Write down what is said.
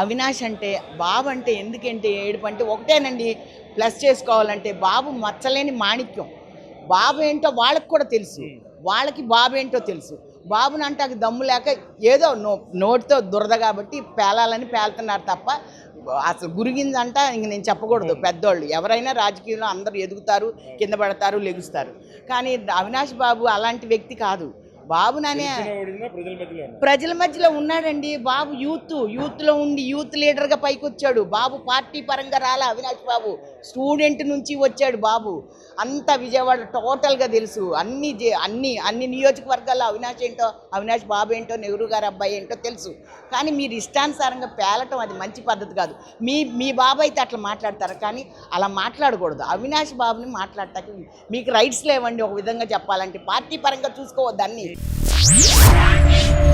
అవినాష్ అంటే బాబు అంటే ఎందుకంటే ఏడుపు అంటే ఒకటేనండి ప్లస్ చేసుకోవాలంటే బాబు మచ్చలేని మాణిక్యం. బాబు ఏంటో వాళ్ళకి కూడా తెలుసు. వాళ్ళకి బాబు ఏంటో తెలుసు. బాబుని అంటే అది దమ్ము లేక ఏదో నో నోటితో దురద కాబట్టి పేలాలని పేలుతున్నారు తప్ప అసలు గురిగిందంట ఇంక నేను చెప్పకూడదు పెద్దోళ్ళు. ఎవరైనా రాజకీయంలో అందరూ ఎదుగుతారు కింద పడతారు లెగుస్తారు. కానీ అవినాష్ బాబు అలాంటి వ్యక్తి కాదు. బాబుననే ఓడినా ప్రజల మధ్యలో ఉన్నాడండి. బాబు యూత్ యూత్లో ఉండి యూత్ లీడర్గా పైకి వచ్చాడు బాబు పార్టీ పరంగా రాలా అవినాష్ బాబు. స్టూడెంట్ నుంచి వచ్చాడు బాబు. అంత విజయవాడ టోటల్గా తెలుసు. అన్ని జే- అన్ని అన్ని నియోజకవర్గాల్లో అవినాష్ ఏంటో అవినాష్ బాబు ఏంటో నెహ్రూ గారు అబ్బాయి ఏంటో తెలుసు. కానీ మీరు ఇష్టానుసారంగా పేలటం అది మంచి పద్ధతి కాదు. మీ మీ బాబు అయితే అట్లా మాట్లాడతారు. కానీ అలా మాట్లాడకూడదు. అవినాష్ బాబుని మాట్లాడటానికి మీకు రైట్స్ లేవండి ఒక విధంగా చెప్పాలంటే. పార్టీ పరంగా చూసుకోవద్దు అన్నీ. Música